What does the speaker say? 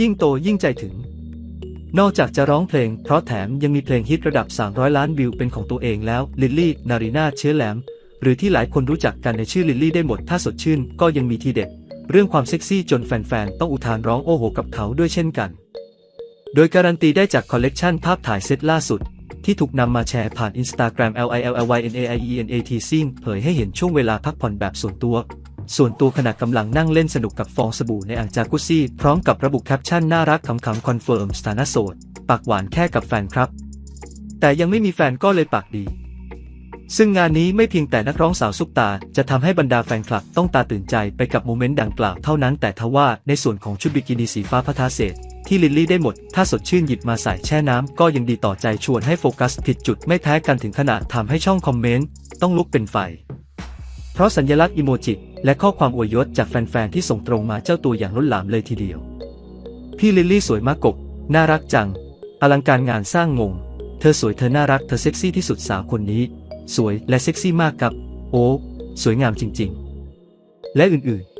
ยิ่งโตยิ่งใจถึง นอกจากจะร้องเพลง เพราะแถมยังมีเพลงฮิตระดับ 300 ล้านวิวเป็นของตัวเองแล้ว ลิลลี่ นารีนาเชื้อแหลม หรือที่หลายคนรู้จักกันในชื่อลิลลี่ได้หมด ถ้าสดชื่น ก็ยังมีทีเด็ด เรื่องความเซ็กซี่จนแฟนๆ ต้องอุทานร้องโอ้โหกับเขาด้วยเช่นกัน โดยการันตีได้จากคอลเลกชันภาพถ่ายเซตล่าสุดที่ถูกนำมาแชร์ผ่าน Instagram l i l l y n a i e n a t ซิ่งเผยให้เห็นช่วงเวลาพักผ่อนแบบส่วนตัว ส่วนตัวขณะกำลังนั่งเล่นสนุกกับฟองสบู่ในอ่างจากุซซี่ พร้อมกับระบุแคปชั่นน่ารักขำๆคอนเฟิร์มสถานะโสด ปากหวานแค่กับแฟนครับ แต่ยังไม่มีแฟนก็เลยปากดี ซึ่งงานนี้ไม่เพียงแต่นักร้องสาวซุปตา จะทำให้บรรดาแฟนคลับต้องตาตื่นใจไปกับโมเมนต์ดังกล่าวเท่านั้นแต่ทว่าในส่วนของชุดบิกินี่สีฟ้าพัทาเศษที่ลิลลี่ได้หมด ถ้าสดชื่นหยิบมาใส่แช่น้ำก็ยังดีต่อใจชวนให้โฟกัสผิดจุดไม่แพ้กันถึงขนาดทำให้ช่องคอมเมนต์ต้องลุกเป็นไฟ เพราะสัญลักษณ์อิโมจิและข้อความอวยยศจากแฟนๆที่ส่งตรงมาเจ้าตัวอย่างล้นหลามเลยทีเดียว พี่ลิลลี่สวยมากกบ น่ารักจัง อลังการงานสร้างงง เธอสวยเธอน่ารักเธอเซ็กซี่ที่สุดสาวคนนี้ สวยและเซ็กซี่มากครับ โอ้ สวยงามจริง ๆ และอื่นๆ